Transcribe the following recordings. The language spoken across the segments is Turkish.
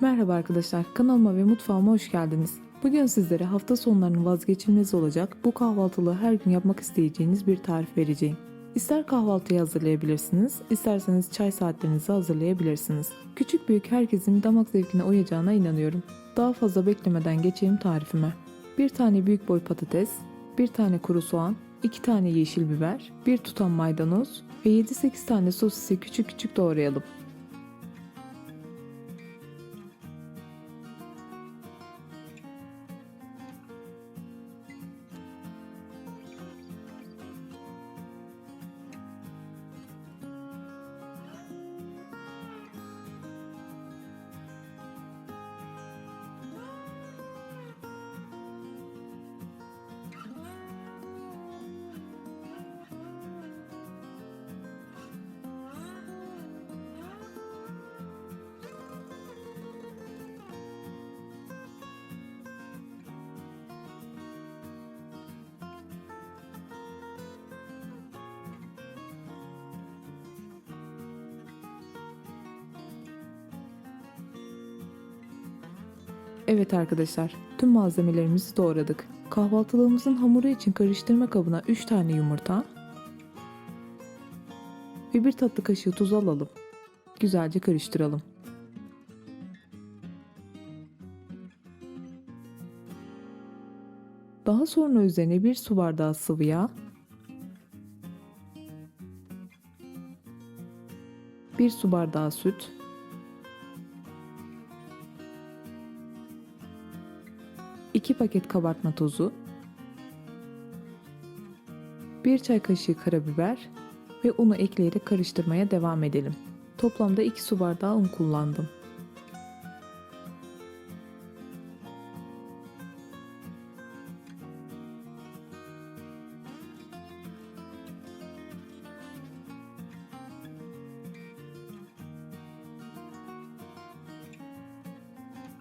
Merhaba arkadaşlar, kanalıma ve mutfağıma hoş geldiniz. Bugün sizlere hafta sonlarının vazgeçilmezi olacak bu kahvaltılığı her gün yapmak isteyeceğiniz bir tarif vereceğim. İster kahvaltıyı hazırlayabilirsiniz, isterseniz çay saatlerinizi hazırlayabilirsiniz. Küçük büyük herkesin damak zevkine uyacağına inanıyorum. Daha fazla beklemeden geçeyim tarifime. Bir tane büyük boy patates, bir tane kuru soğan, 2 tane yeşil biber, bir tutam maydanoz ve 7-8 tane sosisi küçük küçük doğrayalım. Evet arkadaşlar, tüm malzemelerimizi doğradık. Kahvaltılığımızın hamuru için karıştırma kabına 3 tane yumurta ve bir tatlı kaşığı tuz alalım. Güzelce karıştıralım. Daha sonra üzerine bir su bardağı sıvı yağ, bir su bardağı süt, 2 paket kabartma tozu, 1 çay kaşığı karabiber ve unu ekleyerek karıştırmaya devam edelim. Toplamda 2 su bardağı un kullandım.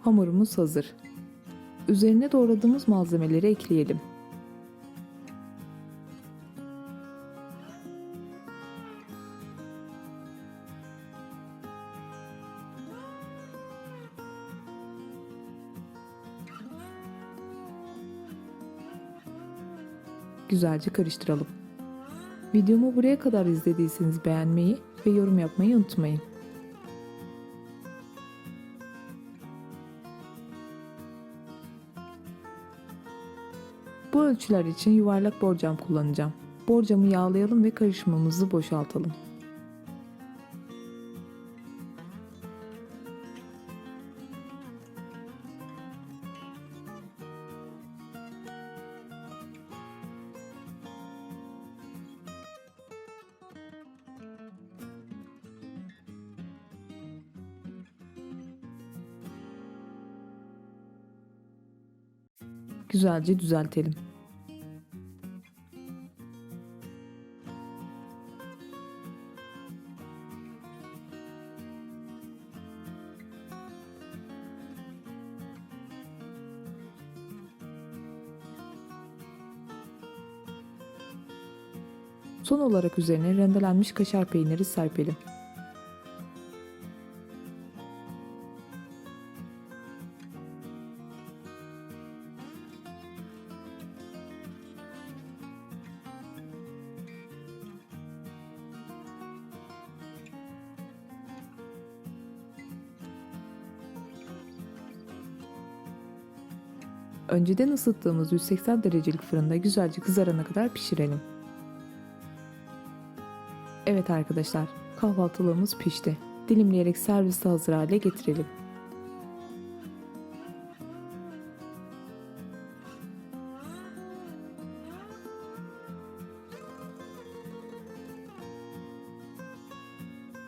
Hamurumuz hazır. Üzerine doğradığımız malzemeleri ekleyelim. Güzelce karıştıralım. Videomu buraya kadar izlediyseniz beğenmeyi ve yorum yapmayı unutmayın. Bu ölçüler için yuvarlak borcam kullanacağım. Borcamı yağlayalım ve karışımımızı boşaltalım. Güzelce düzeltelim. Son olarak üzerine rendelenmiş kaşar peyniri serpelim. Önceden ısıttığımız 180 derecelik fırında güzelce kızarana kadar pişirelim. Evet arkadaşlar, kahvaltılığımız pişti. Dilimleyerek servise hazır hale getirelim.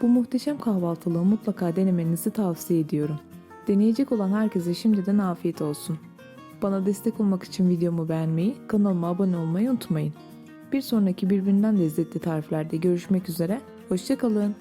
Bu muhteşem kahvaltılığı mutlaka denemenizi tavsiye ediyorum. Deneyecek olan herkese şimdiden afiyet olsun. Bana destek olmak için videomu beğenmeyi, kanalıma abone olmayı unutmayın. Bir sonraki birbirinden lezzetli tariflerde görüşmek üzere, hoşçakalın.